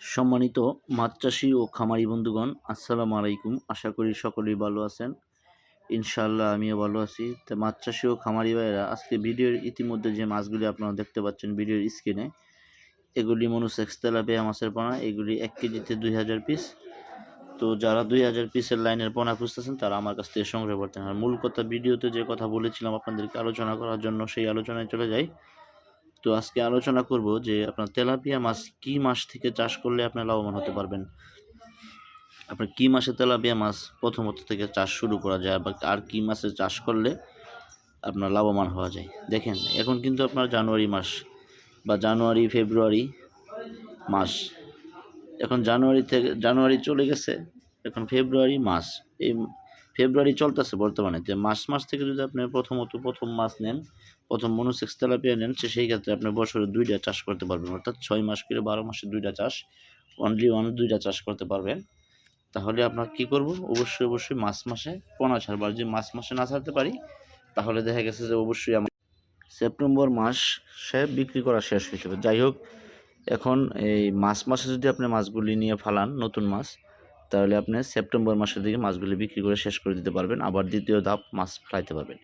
সম্মানিত মাছ চাষি ও খামারি বন্ধুগণ, আসসালামু আলাইকুম। আশা করি সকলেই ভালো আছেন। ইনশাআল্লাহ আমিও ভালো আছি। তো মাছ চাষি ও খামারি ভাইয়েরা, আজকে ভিডিওর ইতিমধ্যে যে মাছগুলি আপনারা দেখতে পাচ্ছেন ভিডিওর স্ক্রিনে, এগুলি মনুষ মনুসেক্স তেলাপিয়া মাছের পোনা। এগুলি এক কেজিতে দুই হাজার পিস। তো যারা দুই হাজার পিসের লাইনের পোনা খুঁজতেছেন, তারা আমার কাছ থেকে সংগ্রহ করতেন। আর মূল কথা ভিডিওতে যে কথা বলেছিলাম, আপনাদেরকে আলোচনা করার জন্য সেই আলোচনায় চলে যাই। তো আজকে আলোচনা করব যে আপনার তেলাপিয়া মাছ কি মাস থেকে চাষ করলে আপনি লাভবান হতে পারবেন? আপনার কি মাসে তেলাপিয়া মাছ প্রথমত থেকে চাষ শুরু করা যায় বা আর কি মাসে চাষ করলে আপনার লাভবান হওয়া যায়? দেখেন, এখন কিন্তু আপনার জানুয়ারি মাস বা জানুয়ারি, ফেব্রুয়ারি মাস। এখন জানুয়ারি থেকে, জানুয়ারি চলে গেছে, এখন ফেব্রুয়ারি মাস। এই ফেব্রুয়ারি চলতেছে বর্তমানে, যে মাস মাস থেকে যদি আপনি প্রথমত প্রথম মাস নেন, প্রথম মনোসেক্স তেলাপিয়া নেন, সে সেই ক্ষেত্রে আপনি বছরে দুইটা চাষ করতে পারবেন। অর্থাৎ ছয় মাস করে বারো মাসে দুইটা চাষ অনলি ওয়ান দুইটা চাষ করতে পারবেন। তাহলে আপনার কি করব? অবশ্যই অবশ্যই মাস মাসে পোনা ছাড়বো। আর যদি মাস মাসে না ছাড়তে পারি, তাহলে দেখা গেছে যে অবশ্যই আমার সেপ্টেম্বর মাস সে বিক্রি করা শেষ হয়ে যাবে। যাই হোক, এখন এই মাস মাসে যদি আপনি মাছগুলি নিয়ে ফালান, নতুন মাছ তাহলে আপনি সেপ্টেম্বর মাসের দিকে মাছগুলি বিক্রি করে শেষ করে দিতে পারবেন। আবার দ্বিতীয় ধাপ মাছ ফেলাইতে পারবেন।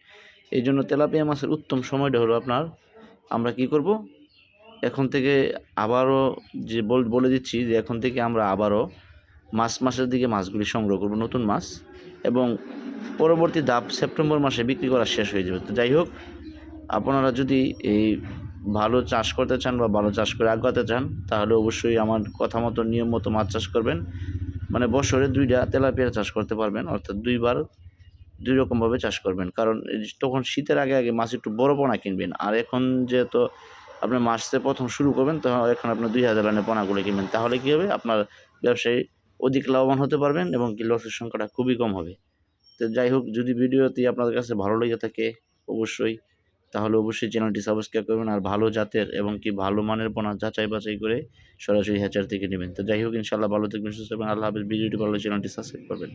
এই জন্য তেলাপিয়া মাছের উত্তম সময়টা হলো আপনার, আমরা কি করব? এখন থেকে আবারও যে বল দিচ্ছি যে এখন থেকে আমরা আবারও মাস মাসের দিকে মাছগুলি সংগ্রহ করব, নতুন মাছ। এবং পরবর্তী ধাপ সেপ্টেম্বর মাসে বিক্রি করা শেষ হয়ে যাবে। তো যাই হোক, আপনারা যদি এই ভালো চাষ করতে চান বা ভালো চাষ করে আগাতে চান, তাহলে অবশ্যই আমার কথা মতো নিয়ম মতো মাছ চাষ করবেন। মানে বছরে দুইটা তেলাপিয়া চাষ করতে পারবেন, অর্থাৎ দুইবার দুই রকমভাবে চাষ করবেন। কারণ তখন শীতের আগে আগে মাছ একটু বড় পোনা কিনবেন, আর এখন যেহেতু আপনি মাছতে প্রথম শুরু করবেন তখন এখন আপনার দুই হাজার রানের পোনাগুলো কিনবেন। তাহলে কী হবে? আপনার ব্যবসায়ী অধিক লাভবান হতে পারবেন এবং কি লসের সংখ্যাটা খুবই কম হবে। তো যাই হোক, যদি ভিডিওটি আপনাদের কাছে ভালো লেগে থাকে, অবশ্যই তাহলে অবশ্যই চ্যানেলটি সাবস্ক্রাইব করবেন আর ভালো জাতের এবং কি ভালো মানের পোনা যাচাই বাছাই করে সরাসরি হ্যাচার থেকে নেবেন। তো যাই হোক ইনশাল্লাহ ভালো থাকবেন, সুস্থ থাকবেন। আল্লাহ হাফিজ। ভিডিওটি ভালো চ্যানেলটি সাবস্ক্রাইব করবেন।